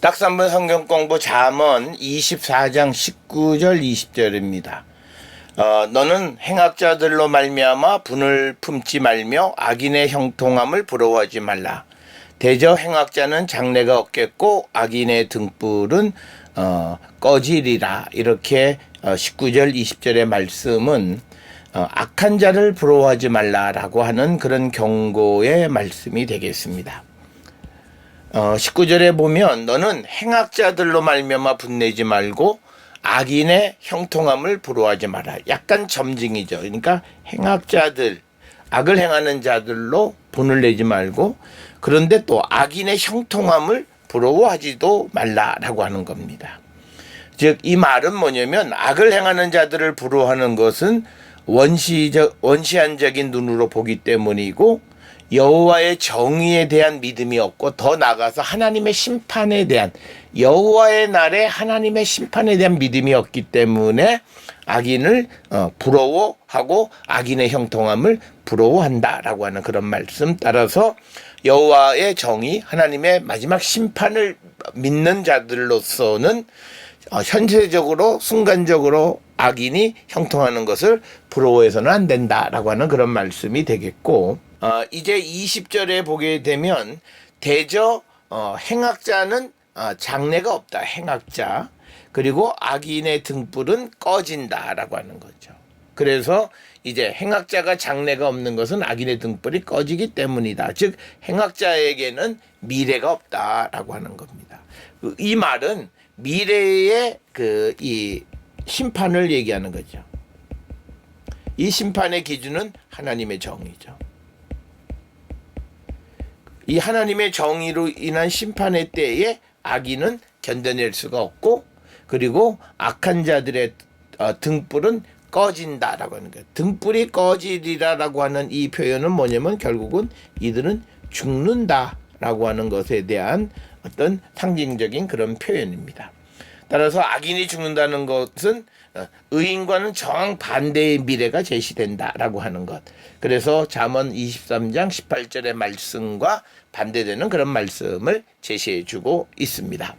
딱삼번 성경 공부 잠언 24장 19절 20절입니다. 어, 너는 행악자들로 말미암아 분을 품지 말며 악인의 형통함을 부러워하지 말라. 대저 행악자는 장래가 없겠고 악인의 등불은 어, 꺼지리라. 이렇게 어, 19절 20절의 말씀은 어, 악한 자를 부러워하지 말라라고 하는 그런 경고의 말씀이 되겠습니다. 어, 19절에 보면 너는 행악자들로 말미암아 분내지 말고 악인의 형통함을 부러워하지 마라. 약간 점징이죠. 그러니까 행악자들, 악을 행하는 자들로 분을 내지 말고 그런데 또 악인의 형통함을 부러워하지도 말라라고 하는 겁니다. 즉 이 말은 뭐냐면 악을 행하는 자들을 부러워하는 것은 원시적 원시한적인 눈으로 보기 때문이고 여호와의 정의에 대한 믿음이 없고 더 나아가서 하나님의 심판에 대한 여호와의 날에 하나님의 심판에 대한 믿음이 없기 때문에 악인을 어, 부러워하고 악인의 형통함을 부러워한다라고 하는 그런 말씀 따라서 여호와의 정의 하나님의 마지막 심판을 믿는 자들로서는 어, 현세적으로 순간적으로 악인이 형통하는 것을 부러워해서는 안 된다라고 하는 그런 말씀이 되겠고 어, 이제 20절에 보게 되면 대저 어, 행악자는 어, 장래가 없다 행악자 그리고 악인의 등불은 꺼진다라고 하는 거죠. 그래서 이제 행악자가 장래가 없는 것은 악인의 등불이 꺼지기 때문이다. 즉 행악자에게는 미래가 없다라고 하는 겁니다. 그이 말은 미래의 그 이 심판을 얘기하는 거죠. 이 심판의 기준은 하나님의 정의죠. 이 하나님의 정의로 인한 심판의 때에 악인은 견뎌낼 수가 없고 그리고 악한 자들의 어, 등불은 꺼진다라고 하는 거예요. 등불이 꺼지리라라고 하는 이 표현은 뭐냐면 결국은 이들은 죽는다라고 하는 것에 대한 어떤 상징적인 그런 표현입니다. 따라서 악인이 죽는다는 것은 어, 의인과는 정황 반대의 미래가 제시된다라고 하는 것. 그래서 잠언 23장 18절의 말씀과 반대되는 그런 말씀을 제시해 주고 있습니다.